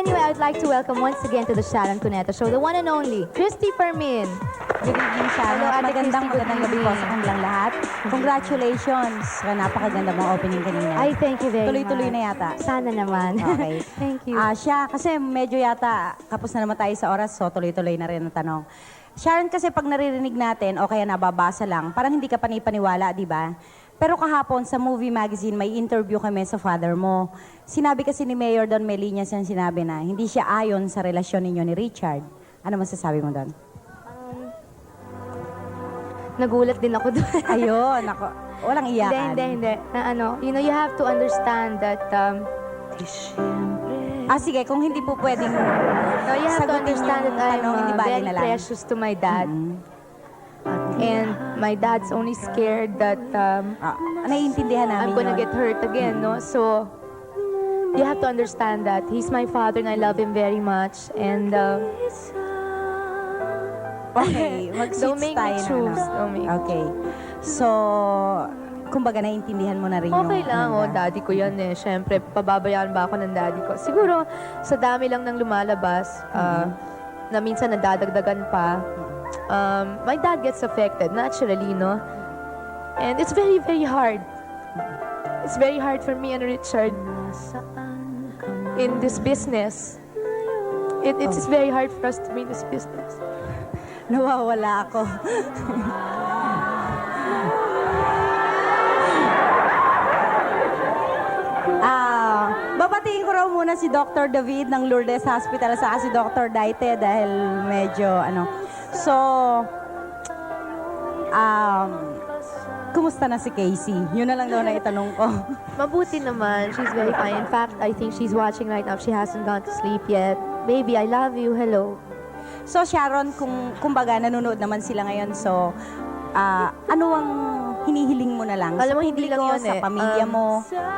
Anyway, I'd like to welcome once again to the Sharon Cuneta Show, the one and only, Christy Fermin. Good evening, Sharon. Hello, At Ate magandang, Christy. Good magandang gabi po sa kanilang lahat. Congratulations sa napakaganda mong opening kanina. Ay, thank you very Tuloy-tuloy much. na yata. Sana naman. Okay. thank you. Ah, siya, kasi medyo yata, kapos na naman tayo sa oras, so tuloy-tuloy na rin ang tanong. Sharon, kasi pag naririnig natin, o kaya nababasa lang, parang hindi ka panipaniwala, di ba? Pero kahapon sa movie magazine, may interview kami sa father mo. Sinabi kasi ni Mayor Don Melinas yan sinabi na hindi siya ayon sa relasyon ninyo ni Richard. Ano masasabi mo doon? Nagulat din ako doon. Ayun, ako, walang hindi, iyakan. hindi, hindi. Na ano, you know, you have to understand that, um, Ah, sige, kung hindi po pwedeng no, you have to sagutin understand yung that I'm tanong, uh, hindi very precious to my dad. Mm. And my dad's only scared that um, Ah, naiintindihan namin I'm gonna yun. get hurt again, no? So, you have to understand that he's my father and I love him very much. And uh, Okay, mag-switch Don't make me tayo na, choose. Don't make me Okay. So, kumbaga naiintindihan mo na rin okay yung... lang, ano oh, daddy ko yan eh. Siyempre, pababayaan ba ako ng daddy ko? Siguro, sa dami lang ng lumalabas, uh, na minsan nadadagdagan pa, um, my dad gets affected, naturally, no? And it's very, very hard. It's very hard for me and Richard in this business. It, it's very hard for us to be in this business. Nawawala ako. Ah, babatiin ko raw muna si Dr. David ng Lourdes Hospital sa si Dr. Daite dahil medyo ano. So, um, kumusta na si Casey? Yun na lang daw na itanong ko. Mabuti naman. She's very fine. In fact, I think she's watching right now. She hasn't gone to sleep yet. Baby, I love you. Hello. So Sharon, kung kumbaga nanonood naman sila ngayon, so ah, ano ang hinihiling mo na lang? Alam mo, hindi lang yun sa eh. pamilya Um, mo?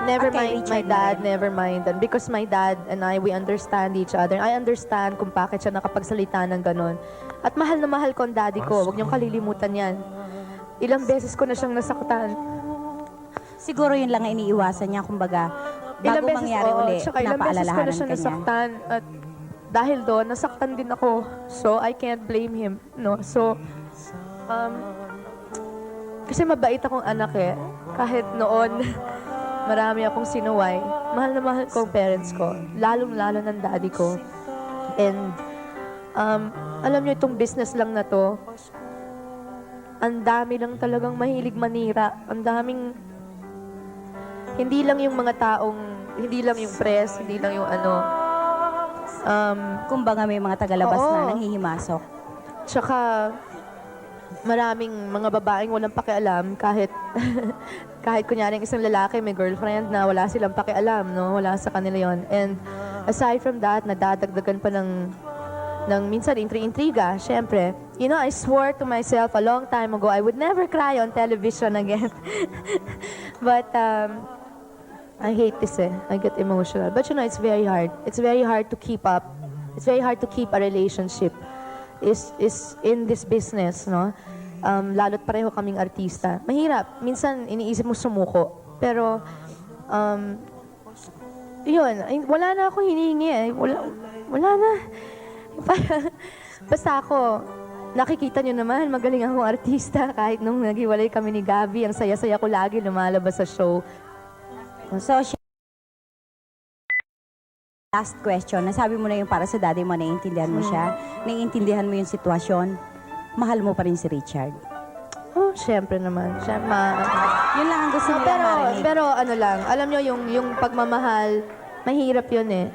Never mind my dad, rin? never mind. And because my dad and I, we understand each other. I understand kung bakit siya nakapagsalita ng ganon. At mahal na mahal ko ang daddy ko. Huwag niyong kalilimutan yan. Ilang beses ko na siyang nasaktan. Siguro yun lang ang iniiwasan niya, kumbaga, Ilang bago beses, mangyari oo, uli, tsaka ilang beses ko na napaalalahanan siya ka niya. nasaktan. At dahil doon, nasaktan din ako. So, I can't blame him. No? So, um, kasi mabait akong anak eh. Kahit noon, marami akong sinuway. Mahal na mahal ko ang parents ko. Lalong-lalo ng daddy ko. And, um, alam niyo itong business lang na to, ang dami lang talagang mahilig manira. Ang daming hindi lang yung mga taong, hindi lang yung press, hindi lang yung ano. Um, Kumbaga may mga tagalabas Oo. na nanghihimasok. tsaka, maraming mga babaeng walang pakialam kahit kahit kunyari isang lalaki may girlfriend na wala silang pakialam, no? Wala sa kanila yon. And aside from that, nadadagdagan pa ng ng minsan intri-intriga, syempre. You know, I swore to myself a long time ago I would never cry on television again. But um, I hate this eh. I get emotional. But you know, it's very hard. It's very hard to keep up. It's very hard to keep a relationship. Is is in this business, no? Um, lalo't pareho kaming artista. Mahirap. Minsan, iniisip mo sumuko. Pero, um, yun, ay, wala na ako hinihingi eh. Wala, wala na. Basta ako, nakikita nyo naman, magaling akong artista. Kahit nung naghiwalay kami ni Gabi, ang saya-saya ko lagi lumalabas sa show. So, last question. Nasabi mo na yung para sa daddy mo, naiintindihan mo siya, naiintindihan mo yung sitwasyon, mahal mo pa rin si Richard. Oh, syempre naman. Syempre, Yun lang ang gusto No, nila pero, marinig. pero ano lang, alam nyo yung, yung pagmamahal, mahirap yun eh.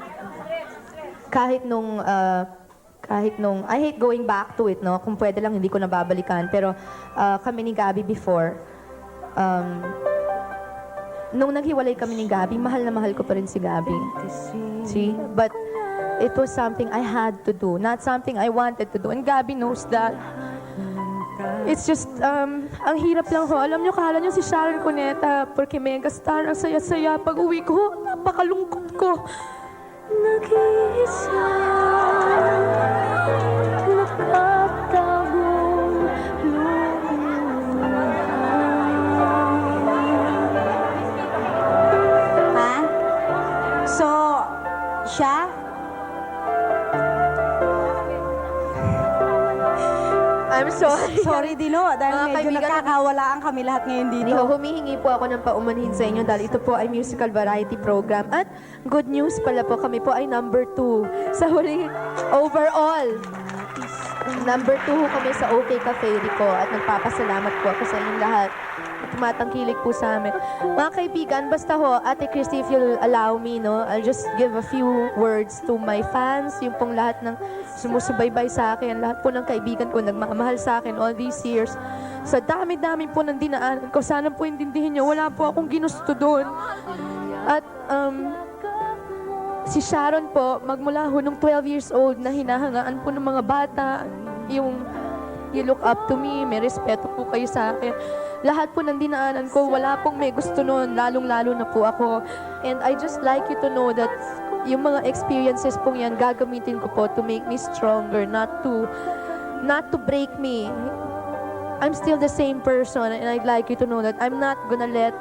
Kahit nung, ah, kahit nung, I hate going back to it, no? Kung pwede lang, hindi ko nababalikan. Pero ah, kami ni Gabi before, um, nung naghiwalay kami ni Gabi, mahal na mahal ko pa rin si Gabi. See? But it was something I had to do, not something I wanted to do. And Gabi knows that. It's just, um, ang hirap lang ho. Alam nyo, kala nyo si Sharon Cuneta, porque mega star, ang saya-saya. Pag uwi ko, napakalungkot ko. Nag-iisa, I'm sorry. Sorry, Dino, dahil Mga medyo kaibigan- nagkakawalaan kami lahat ngayon dito. Dito, humihingi po ako ng paumanhin sa inyo dahil ito po ay musical variety program. At good news pala po, kami po ay number two sa huli overall. Number two ho kami sa OK Cafe Rico at nagpapasalamat po ako sa inyong lahat. At tumatangkilik po sa amin. Mga kaibigan, basta ho, Ate Christy, if you'll allow me, no, I'll just give a few words to my fans, yung pong lahat ng sumusubaybay sa akin, lahat po ng kaibigan ko nagmamahal sa akin all these years. Sa dami-dami po ng dinaanan ko, sana po intindihin nyo, wala po akong ginusto doon. At um, si Sharon po, magmula ho nung 12 years old na hinahangaan po ng mga bata, yung you look up to me, may respeto po kayo sa akin. Lahat po ng dinaanan ko, wala pong may gusto noon, lalong-lalo na po ako. And I just like you to know that yung mga experiences pong yan, gagamitin ko po to make me stronger, not to, not to break me. I'm still the same person and I'd like you to know that I'm not gonna let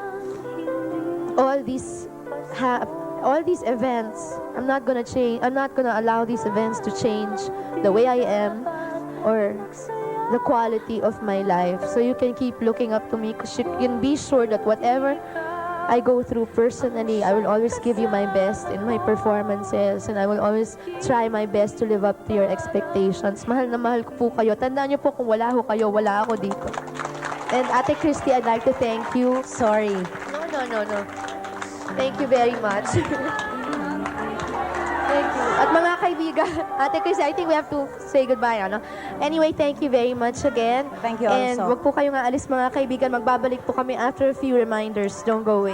all these ha- all these events i'm not gonna change i'm not gonna allow these events to change the way i am or the quality of my life so you can keep looking up to me because you can be sure that whatever I go through personally, I will always give you my best in my performances and I will always try my best to live up to your expectations. Mahal na mahal ko po kayo. Tandaan niyo po kung wala ho kayo, wala ako dito. And Ate Christy, I'd like to thank you Sorry. no, no, no, no. Thank you very much. thank you. At mga kaibigan, Ate Chris, I think we have to say goodbye, ano? Anyway, thank you very much again. Thank you And also. wag po kayong aalis mga kaibigan. Magbabalik po kami after a few reminders. Don't go away.